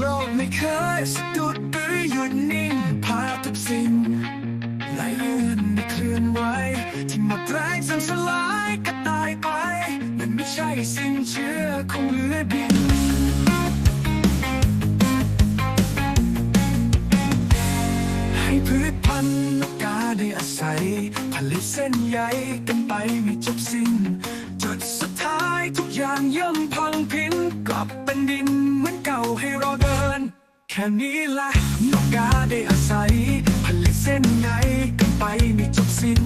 โลกไม่เคยสะดุดหรือหยุดนิ่งภาพทุกสิ่งไหลเลื่อนไม่เคลื่อนไหวที่หมดแรงจนสลายก็ตายไปมันไม่ใช่สิ่งเชื่อคงเหลือดิน ผลิตเส้นใยกันไปไม่จบสิ้น จุดสุดท้ายทุกอย่างย่อมพังพินกลับเป็นดินเหมือนเก่าให้เราเดิน แค่นี้แหละนกกาได้อาศัย ผลิตเส้นใยกันไปไม่จบสิ้น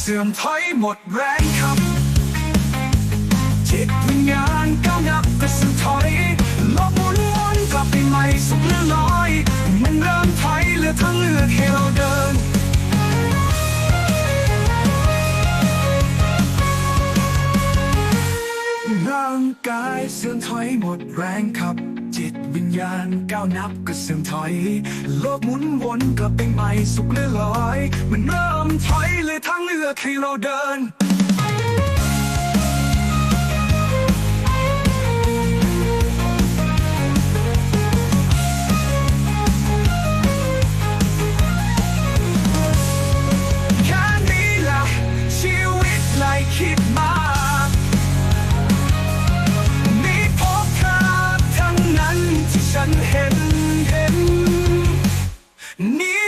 เสื่อมถอยหมดแรงครับ จิตวิญญาณก้าวนับก็สุดถอยโลกหมุนวนกลับไปใหม่สุขหรือลอย มันเริ่มถอยเหลือทางเลือกให้เราเดินร่างกายเสื่อมถอยหมดแรงครับ จิตวิญญาณก้าวนับก็เสื่อมถอย โลกหมุนวนกลับไปใหม่สุขหรือลอย มันเริ่มถอย ทางเลือกให้เราเดินแ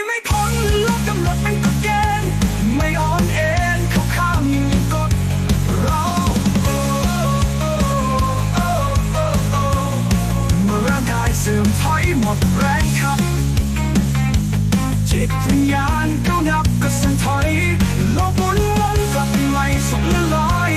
าณก้าวนับก็สั่นถอยโลกหมุนวนกลับไม่สมละลาย